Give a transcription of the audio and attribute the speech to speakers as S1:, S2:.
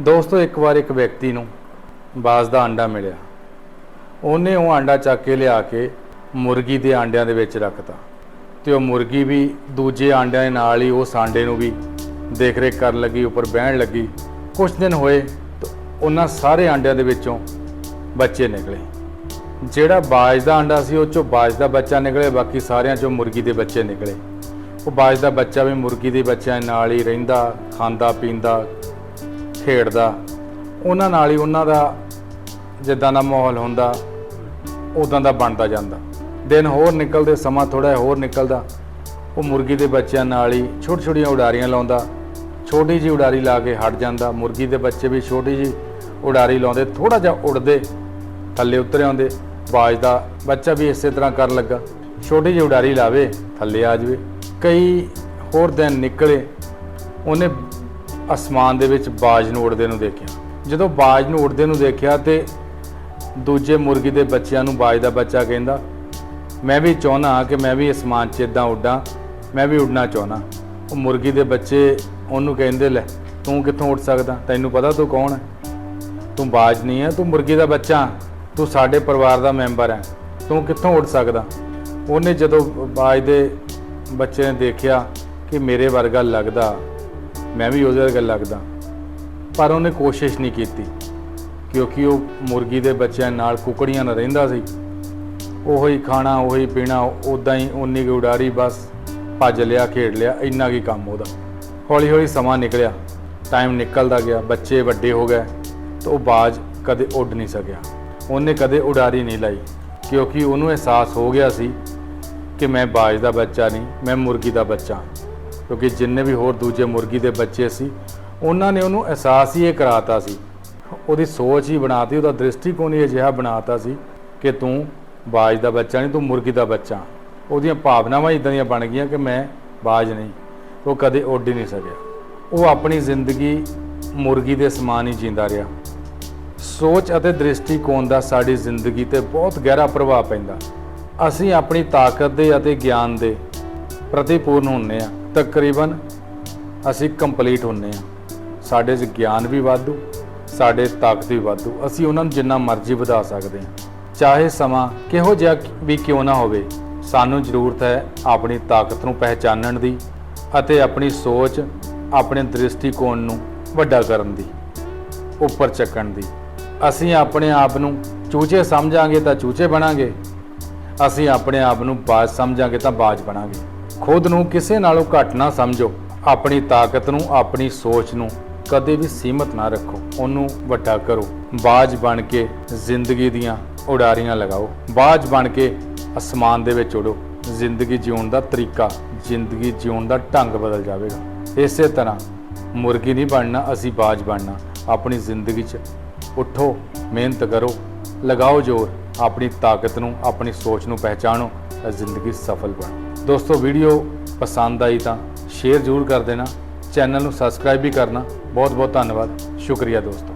S1: ਦੋਸਤੋ, ਇੱਕ ਵਾਰ ਇੱਕ ਵਿਅਕਤੀ ਨੂੰ ਬਾਜ਼ ਦਾ ਆਂਡਾ ਮਿਲਿਆ। ਉਹਨੇ ਉਹ ਆਂਡਾ ਚੱਕ ਕੇ ਲਿਆ ਕੇ ਮੁਰਗੀ ਦੇ ਆਂਡਿਆਂ ਦੇ ਵਿੱਚ ਰੱਖਤਾ ਤੇ ਉਹ ਮੁਰਗੀ ਵੀ ਦੂਜੇ ਆਂਡਿਆਂ ਦੇ ਨਾਲ ਹੀ ਉਸ ਆਂਡੇ ਨੂੰ ਵੀ ਦੇਖ ਰੇਖ ਕਰਨ ਲੱਗੀ, ਉੱਪਰ ਬਹਿਣ ਲੱਗੀ। ਕੁਝ ਦਿਨ ਹੋਏ ਉਹਨਾਂ ਸਾਰੇ ਆਂਡਿਆਂ ਦੇ ਵਿੱਚੋਂ ਬੱਚੇ ਨਿਕਲੇ। ਜਿਹੜਾ ਬਾਜ ਦਾ ਆਂਡਾ ਸੀ, ਉਹ ਚੋਂ ਬਾਜ ਦਾ ਬੱਚਾ ਨਿਕਲੇ ਬਾਕੀ ਸਾਰਿਆਂ ਚੋਂ ਮੁਰਗੀ ਦੇ ਬੱਚੇ ਨਿਕਲੇ। ਉਹ ਬਾਜ ਦਾ ਬੱਚਾ ਵੀ ਮੁਰਗੀ ਦੇ ਬੱਚਿਆਂ ਨਾਲ ਹੀ ਰਹਿੰਦਾ, ਖਾਂਦਾ, ਪੀਂਦਾ ਖੇਡਦਾ, ਉਹਨਾਂ ਨਾਲ ਹੀ ਉਹਨਾਂ ਦਾ ਜਿੱਦਾਂ ਦਾ ਮਾਹੌਲ ਹੁੰਦਾ ਉਦਾਂ ਦਾ ਬਣਦਾ ਜਾਂਦਾ। ਦਿਨ ਹੋਰ ਨਿਕਲਦੇ, ਸਮਾਂ ਥੋੜਾ ਹੋਰ ਨਿਕਲਦਾ। ਉਹ ਮੁਰਗੀ ਦੇ ਬੱਚਿਆਂ ਨਾਲ ਹੀ ਛੋਟੀ ਛੋਟੀਆਂ ਉਡਾਰੀਆਂ ਲਾਉਂਦਾ। ਛੋਟੀ ਜੀ ਉਡਾਰੀ ਲਾ ਕੇ ਹਟ ਜਾਂਦਾ। ਮੁਰਗੀ ਦੇ ਬੱਚੇ ਵੀ ਛੋਟੀ ਜੀ ਉਡਾਰੀ ਲਾਉਂਦੇ ਥੋੜਾ ਜਿਹਾ ਉੜਦੇ ਥੱਲੇ ਉਤਰ ਆਉਂਦੇ। ਬਾਜ ਦਾ ਬੱਚਾ ਵੀ ਇਸੇ ਤਰ੍ਹਾਂ ਕਰਨ ਲੱਗਾ। ਛੋਟੀ ਜਿਹੀ ਉਡਾਰੀ ਲਾਵੇ, ਥੱਲੇ ਆ ਜਾਵੇ। ਕਈ ਹੋਰ ਦਿਨ ਨਿਕਲੇ, ਉਹਨੇ ਅਸਮਾਨ ਦੇ ਵਿੱਚ ਬਾਜ ਨੂੰ ਉੜਦੇ ਨੂੰ ਦੇਖਿਆ। ਜਦੋਂ ਬਾਜ ਨੂੰ ਉੜਦੇ ਨੂੰ ਦੇਖਿਆ ਤੇ ਦੂਜੇ ਮੁਰਗੀ ਦੇ ਬੱਚਿਆਂ ਨੂੰ ਬਾਜ ਦਾ ਬੱਚਾ ਕਹਿੰਦਾ, ਮੈਂ ਵੀ ਚਾਹੁੰਦਾ ਕਿ ਮੈਂ ਵੀ ਅਸਮਾਨ 'ਚ ਇਦਾਂ ਉੱਡਾਂ, ਮੈਂ ਵੀ ਉੱਡਣਾ ਚਾਹੁੰਦਾ ਉਹ ਮੁਰਗੀ ਦੇ ਬੱਚੇ ਉਹਨੂੰ ਕਹਿੰਦੇ, ਲੈ, ਤੂੰ ਕਿੱਥੋਂ ਉੱਡ ਸਕਦਾ? ਤੈਨੂੰ ਪਤਾ ਤੂੰ ਕੌਣ ਹੈ? ਤੂੰ ਬਾਜ ਨਹੀਂ ਹੈ, ਤੂੰ ਮੁਰਗੀ ਦਾ ਬੱਚਾ ਤੂੰ ਸਾਡੇ ਪਰਿਵਾਰ ਦਾ ਮੈਂਬਰ ਹੈ। ਤੂੰ ਕਿੱਥੋਂ ਉੱਡ ਸਕਦਾ? ਉਹਨੇ ਜਦੋਂ ਬਾਜ ਦੇ ਬੱਚੇ ਨੇ ਦੇਖਿਆ ਕਿ ਮੇਰੇ ਵਰਗਾ ਲੱਗਦਾ ਮੈਂ ਵੀ ਉਹਦੇ ਵਰਗਾ ਲੱਗਦਾ ਪਰ ਉਹਨੇ ਕੋਸ਼ਿਸ਼ ਨਹੀਂ ਕੀਤੀ, ਕਿਉਂਕਿ ਉਹ ਮੁਰਗੀ ਦੇ ਬੱਚਿਆਂ ਨਾਲ ਕੁਕੜੀਆਂ ਨਾਲ ਰਹਿੰਦਾ ਸੀ। ਉਹੀ ਖਾਣਾ, ਉਹੀ ਪੀਣਾ ਉਦਾਂ ਹੀ ਉਨੀ ਕੁ ਉਡਾਰੀ ਬਸ ਭੱਜ ਲਿਆ, ਖੇਡ ਲਿਆ, ਇੰਨਾ ਕੀ ਕੰਮ ਉਹਦਾ। ਹੌਲੀ ਹੌਲੀ ਸਮਾਂ ਨਿਕਲਿਆ ਟਾਈਮ ਨਿਕਲਦਾ ਗਿਆ, ਬੱਚੇ ਵੱਡੇ ਹੋ ਗਏ, ਤਾਂ ਉਹ ਬਾਜ ਕਦੇ ਉੱਡ ਨਹੀਂ ਸਕਿਆ। ਉਹਨੇ ਕਦੇ ਉਡਾਰੀ ਨਹੀਂ ਲਾਈ, ਕਿਉਂਕਿ ਉਹਨੂੰ ਅਹਿਸਾਸ ਹੋ ਗਿਆ ਸੀ ਕਿ ਮੈਂ ਬਾਜ ਦਾ ਬੱਚਾ ਨਹੀਂ, ਮੈਂ ਮੁਰਗੀ ਦਾ ਬੱਚਾ। ਕਿਉਂਕਿ ਜਿੰਨੇ ਵੀ ਹੋਰ ਦੂਜੇ ਮੁਰਗੀ ਦੇ ਬੱਚੇ ਸੀ, ਉਹਨਾਂ ਨੇ ਉਹਨੂੰ ਅਹਿਸਾਸ ਹੀ ਇਹ ਕਰਾਤਾ ਸੀ। ਉਹਦੀ ਸੋਚ ਹੀ ਬਣਾਤੀ, ਉਹਦਾ ਦ੍ਰਿਸ਼ਟੀਕੋਣ ਹੀ ਅਜਿਹਾ ਬਣਾਤਾ ਸੀ ਕਿ ਤੂੰ ਬਾਜ ਦਾ ਬੱਚਾ ਨਹੀਂ, ਤੂੰ ਮੁਰਗੀ ਦਾ ਬੱਚਾ। ਉਹਦੀਆਂ ਭਾਵਨਾਵਾਂ ਇਦਾਂ ਦੀਆਂ ਬਣ ਗਈਆਂ ਕਿ ਮੈਂ ਬਾਜ ਨਹੀਂ। ਉਹ ਕਦੇ ਉੱਡ ਹੀ ਨਹੀਂ ਸਕਿਆ। ਉਹ ਆਪਣੀ ਜ਼ਿੰਦਗੀ ਮੁਰਗੀ ਦੇ ਸਮਾਨ ਹੀ ਜਿੰਦਾ ਰਿਹਾ। ਸੋਚ ਅਤੇ ਦ੍ਰਿਸ਼ਟੀਕੋਣ ਦਾ ਸਾਡੀ ਜ਼ਿੰਦਗੀ ਤੇ ਬਹੁਤ ਗਹਿਰਾ ਪ੍ਰਭਾਵ ਪੈਂਦਾ। ਅਸੀਂ ਆਪਣੀ ਤਾਕਤ ਦੇ ਅਤੇ ਗਿਆਨ ਦੇ ਪ੍ਰਤੀਪੂਰਨ ਹੁੰਨੇ ਆ ਤਕਰੀਬਨ ਅਸੀਂ ਕੰਪਲੀਟ ਹੁੰਨੇ ਆ। ਸਾਡੇ 'ਚ ਗਿਆਨ ਵੀ ਵਾਧੂ, ਸਾਡੇ ਤਾਕਤ ਵੀ ਵਾਧੂ। ਅਸੀਂ ਉਹਨਾਂ ਨੂੰ ਜਿੰਨਾ ਮਰਜ਼ੀ ਵਧਾ ਸਕਦੇ ਹਾਂ ਚਾਹੇ ਸਮਾਂ ਕਿਹੋ ਜਿਹਾ ਵੀ ਕਿਉਂ ਨਾ ਹੋਵੇ, ਸਾਨੂੰ ਜ਼ਰੂਰਤ ਹੈ ਆਪਣੀ ਤਾਕਤ ਨੂੰ ਪਹਿਚਾਨਣ ਦੀ ਅਤੇ ਆਪਣੀ ਸੋਚ, ਆਪਣੇ ਦ੍ਰਿਸ਼ਟੀਕੋਣ ਨੂੰ ਵੱਡਾ ਕਰਨ ਦੀ, ਉੱਪਰ ਚੱਕਣ ਦੀ। ਅਸੀਂ ਆਪਣੇ ਆਪ ਨੂੰ ਚੂਚੇ ਸਮਝਾਂਗੇ ਤਾਂ ਚੂਚੇ ਬਣਾਂਗੇ। ਅਸੀਂ ਆਪਣੇ ਆਪ ਨੂੰ ਬਾਜ ਸਮਝਾਂਗੇ ਤਾਂ ਬਾਜ ਬਣਾਂਗੇ। ਖੁਦ ਨੂੰ ਕਿਸੇ ਨਾਲੋਂ ਘੱਟ ਨਾ ਸਮਝੋ। ਆਪਣੀ ਤਾਕਤ ਨੂੰ, ਆਪਣੀ ਸੋਚ ਨੂੰ ਕਦੇ ਵੀ ਸੀਮਤ ਨਾ ਰੱਖੋ। ਉਹਨੂੰ ਵੱਡਾ ਕਰੋ। ਬਾਜ ਬਣ ਕੇ ਜ਼ਿੰਦਗੀ ਦੀਆਂ ਉਡਾਰੀਆਂ ਲਗਾਓ। ਬਾਜ ਬਣ ਕੇ ਅਸਮਾਨ ਦੇ ਵਿੱਚ ਉਡੋ। ਜ਼ਿੰਦਗੀ ਜਿਉਣ ਦਾ ਤਰੀਕਾ, ਜ਼ਿੰਦਗੀ ਜਿਉਣ ਦਾ ਢੰਗ ਬਦਲ ਜਾਵੇਗਾ। ਇਸੇ ਤਰ੍ਹਾਂ ਮੁਰਗੀ ਨਹੀਂ ਬਣਨਾ, ਅਸੀਂ ਬਾਜ ਬਣਨਾ। ਆਪਣੀ ਜ਼ਿੰਦਗੀ 'ਚ ਉੱਠੋ, ਮਿਹਨਤ ਕਰੋ, ਲਗਾਓ ਜ਼ੋਰ। ਆਪਣੀ ਤਾਕਤ ਨੂੰ, ਆਪਣੀ ਸੋਚ ਨੂੰ ਪਹਿਚਾਣੋ ਜ਼ਿੰਦਗੀ ਸਫਲ ਬਣੋ। ਦੋਸਤੋ ਵੀਡੀਓ ਪਸੰਦ ਆਈ ਤਾਂ ਸ਼ੇਅਰ ਜ਼ਰੂਰ ਕਰ ਦੇਣਾ ਚੈਨਲ ਨੂੰ ਸਬਸਕ੍ਰਾਈਬ ਵੀ ਕਰਨਾ। ਬਹੁਤ ਬਹੁਤ ਧੰਨਵਾਦ। ਸ਼ੁਕਰੀਆ ਦੋਸਤੋ।